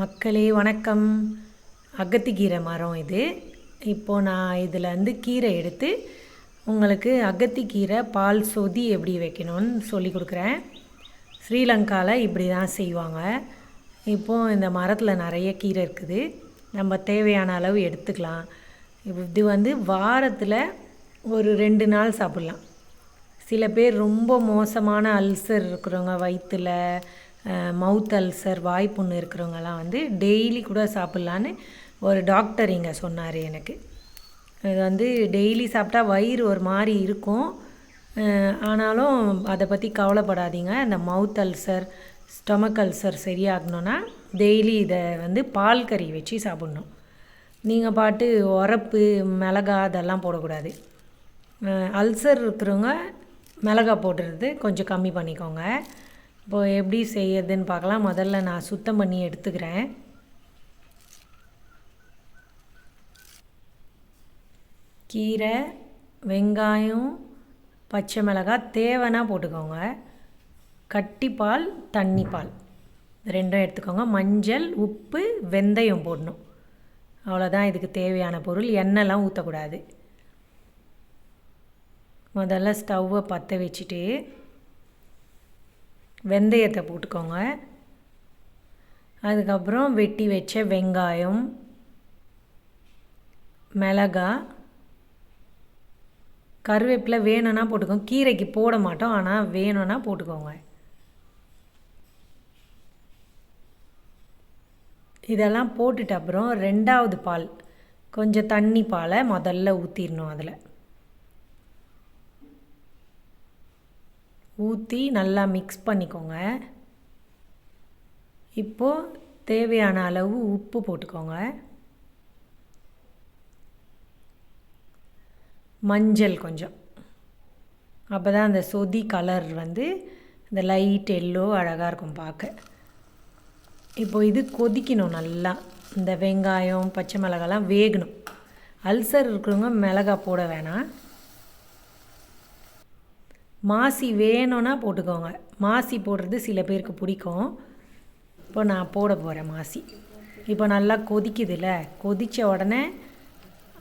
மக்களே வணக்கம். அகத்திக்கீரை மரம் இது. இப்போது நான் இதில் வந்து கீரை எடுத்து உங்களுக்கு அகத்திக்கீரை பால் சொதி எப்படி வைக்கணும்னு சொல்லி கொடுக்குறேன். ஸ்ரீலங்காவில் இப்படி தான் செய்வாங்க. இப்போது இந்த மரத்தில் நிறைய கீரை இருக்குது. நம்ம தேவையான அளவு எடுத்துக்கலாம். இது வந்து வாரத்தில் ஒரு ரெண்டு நாள் சாப்பிட்லாம். சில பேர் ரொம்ப மோசமான அல்சர் இருக்கிறவங்க வயிற்றில் மவுத் அல்சர் வாய்ப்புண்ணு இருக்கிறவங்கலாம் வந்து டெய்லி கூட சாப்பிட்லான்னு ஒரு டாக்டர் இங்கே சொன்னார் எனக்கு. இது வந்து டெய்லி சாப்பிட்டா வயிறு ஒரு மாதிரி இருக்கும். ஆனாலும் அதை பற்றி கவலைப்படாதீங்க. இந்த மவுத் அல்சர் ஸ்டொமக் அல்சர் சரியாகணும்னா டெய்லி இதை வந்து பால் கறி வச்சு சாப்பிட்ணும். நீங்கள் பாட்டு உரப்பு மிளகா அதெல்லாம் போடக்கூடாது. அல்சர் இருக்கிறவங்க மிளகா போடுறது கொஞ்சம் கம்மி பண்ணிக்கோங்க. இப்போது எப்படி செய்யறதுன்னு பார்க்கலாம். முதல்ல நான் சுத்தம் பண்ணி எடுத்துக்கிறேன். கீரை வெங்காயம் பச்சை மிளகாய் தேவைன்னா போட்டுக்கோங்க. கட்டிப்பால் தண்ணி பால் ரெண்டும் எடுத்துக்கோங்க. மஞ்சள் உப்பு வெந்தயம் போடணும். அவ்வளோதான் இதுக்கு தேவையான பொருள். எண்ணெய்லாம் ஊற்றக்கூடாது முதல்ல ஸ்டவ்வை பற்ற வச்சுட்டு வெந்தயத்தை போட்டுக்கோங்க. அதுக்கப்புறம் வெட்டி வச்ச வெங்காயம் மிளகா கருவேப்பிலை வேணும்னா போட்டுக்கோங்க கீரைக்கு போட மாட்டோம் ஆனால் வேணும்னா போட்டுக்கோங்க. இதெல்லாம் போட்டுட்ட அப்புறம் ரெண்டாவது பால் கொஞ்சம் தண்ணி பாலை முதல்ல ஊற்றிடணும் அதில். ஊற்றி நல்லா மிக்ஸ் பண்ணிக்கோங்க. இப்போது தேவையான அளவு உப்பு போட்டுக்கோங்க. மஞ்சள் கொஞ்சம். அப்போ தான் அந்த சொதி கலர் வந்து இந்த லைட் எல்லோ அழகாக இருக்கும் பார்க்க இப்போது இது கொதிக்கணும் நல்லா. இந்த வெங்காயம் பச்சை மிளகாலாம் வேகணும். அல்சர் இருக்கிறவங்க மிளகா போட வேணாம். மாசி வேணும்னா போட்டுக்கோங்க. மாசி போடுறது சில பேருக்கு பிடிக்கும். இப்போ நான் போட போகிறேன் மாசி. இப்போ நல்லா கொதிக்குதுல்ல கொதித்த உடனே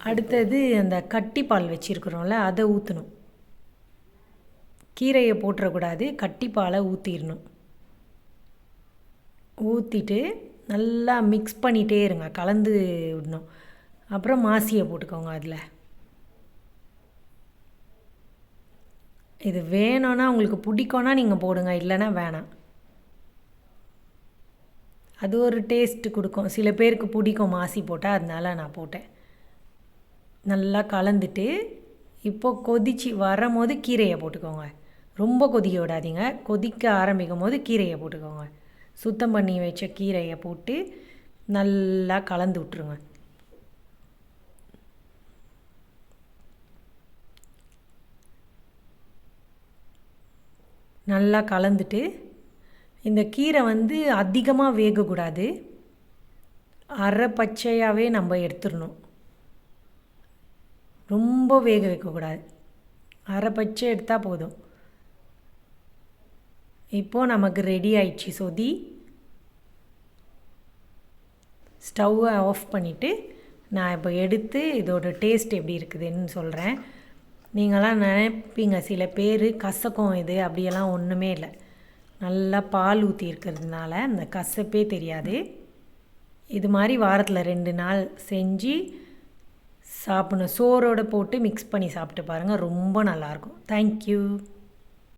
அடுத்தது அந்த கட்டிப்பால் வச்சுருக்குறோம்ல அதை ஊற்றணும் கீரையை போட்டுறக்கூடாது கட்டிப்பாலை ஊற்றிடணும் ஊற்றிட்டு நல்லா மிக்ஸ் பண்ணிகிட்டே இருங்க கலந்து விடணும். அப்புறம் மாசியை போட்டுக்கோங்க அதில். இது வேணும்னா உங்களுக்கு பிடிக்கும்னா நீங்கள் போடுங்க இல்லைன்னா வேணாம். அது ஒரு டேஸ்ட்டு கொடுக்கும். சில பேருக்கு பிடிக்கும் மாசி போட்டால் அதனால நான் போட்டேன். நல்லா கலந்துட்டு இப்போ கொதிச்சு வரும்போது கீரையை போட்டுக்கோங்க. ரொம்ப கொதிக்க விடாதீங்க. கொதிக்க ஆரம்பிக்கும் போது கீரையை போட்டுக்கோங்க. சுத்தம் பண்ணி வச்ச கீரையை போட்டு நல்லா கலந்து விட்ருங்க நல்லா கலந்துட்டு இந்த கீரை வந்து அதிகமாக வேகக்கூடாது. அரை பச்சையாகவே நம்ம எடுத்துடணும். ரொம்ப வேக வைக்கக்கூடாது. அரை பச்சை எடுத்தால் போதும். இப்போது நமக்கு ரெடி ஆயிடுச்சு சொதி. ஸ்டவ்வை ஆஃப் பண்ணிவிட்டு நான் இப்போ எடுத்து இதோட டேஸ்ட் எப்படி இருக்குதுன்னு சொல்கிறேன் நீங்களாம் நினைப்பீங்க சில பேர் கசக்கும் இது அப்படியெல்லாம் ஒன்றுமே இல்லை. நல்லா பால் ஊற்றி இருக்கிறதுனால அந்த கசப்பே தெரியாது. இது மாதிரி வாரத்தில் ரெண்டு நாள் செஞ்சு சாப்பிடணும். சோறோடு போட்டு மிக்ஸ் பண்ணி சாப்பிட்டு பாருங்கள் ரொம்ப நல்லாயிருக்கும் தேங்க்யூ